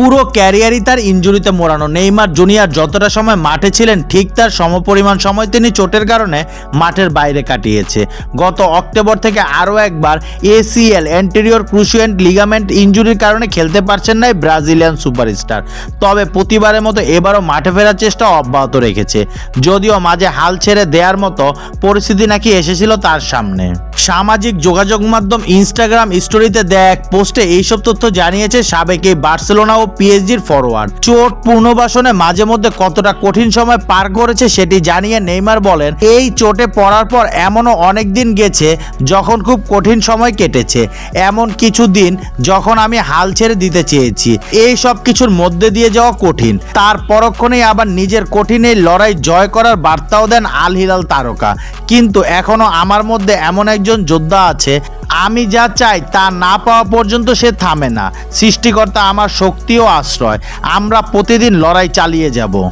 পুরো ক্যারিয়ারই তার ইঞ্জুরিতে মোড়ানো। নেইমার জুনিয়র যতটা সময় মাঠে ছিলেন, ঠিক তার সমপরিমাণ সময় তিনি চোটের কারণে মাঠের বাইরে কাটিয়েছে। গত অক্টোবর থেকে আরও একবার এসিএল অ্যান্টেরিয়র ক্রুশিয়েন্ট লিগামেন্ট ইঞ্জুরির কারণে খেলতে পারছেন না ব্রাজিলিয়ান সুপারস্টার। তবে প্রতিবারের মতো এবারও মাঠে ফেরার চেষ্টা অব্যাহত রেখেছে। যদিও মাঝে হাল ছেড়ে দেওয়ার মতো পরিস্থিতি নাকি এসেছিল তার সামনে। সামাজিক যোগাযোগ মাধ্যম ইনস্টাগ্রাম স্টোরিতে দেয়া এক পোস্টে এইসব তথ্য জানিয়েছে সাবেক এই বার্সেলোনা ও পিএসজির ফরওয়ার্ড চোট পুনর্বাসনে মাঝে মধ্যে কতটা কঠিন সময় পার করেছে সেটি জানিয়ে নেইমার বলেন, এই চোটে পড়ার পর এমনও অনেক দিন গেছে যখন খুব কঠিন সময় কেটেছে। এমন কিছু দিন যখন আমি হাল ছেড়ে দিতে চেয়েছি। এই সব কিছুর মধ্যে দিয়ে যাওয়া কঠিন। তার পরক্ষণেই আবার নিজের কঠিন এই লড়াই জয় করার বার্তাও দেন আল হিলাল তারকা। কিন্তু এখনও আমার মধ্যে এমন একজন যোদ্ধা আছে আমি যা চাই তা না পাওয়া পর্যন্ত সে থামে না। সৃষ্টিকর্তা আমার শক্তি ও আশ্রয়। আমরা প্রতিদিন লড়াই চালিয়ে যাব।